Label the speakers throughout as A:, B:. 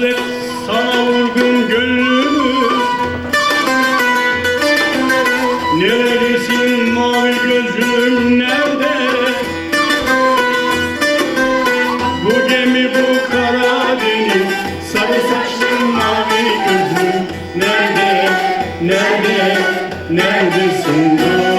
A: hasret sana vurgun gönlümü Neredesin mavi gözlüm nerede? Bu gemi bu kara deniz Sarı saçlı mavi gözlüm. Nerede Nerede, neredesin? dur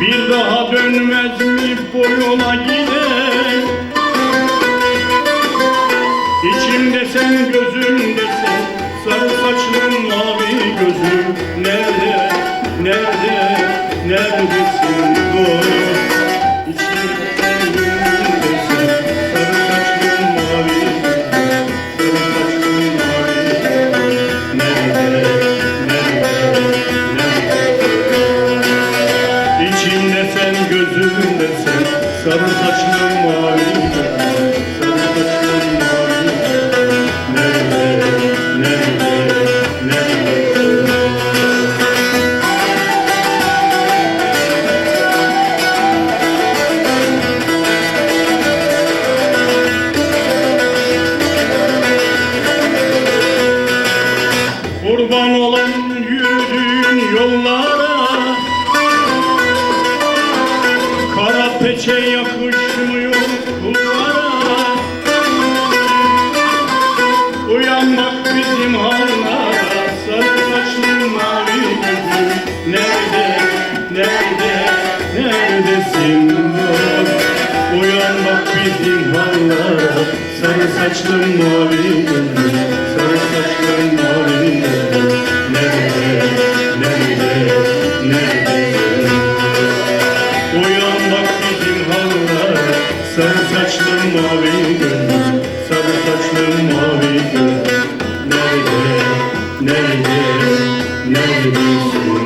A: Bir daha dönmez mi bu yola giden? İçimde sen gözümde sen Sarı saçlı mavi gözüm Nerede, nerede, olan yürüdüğün yollara. Kara peçe yakışmıyor kullara. Uyanmak bizim hallara. Sarı saçlı mavi gözlü Nerede, nerede, neredesin? Dost Uyanmak bizim hallara. Sarı saçlı mavi gözlü Sarı saçlı mavi gözlü Sarı saçlı mavi gözlü Nerede, nerede, neredesin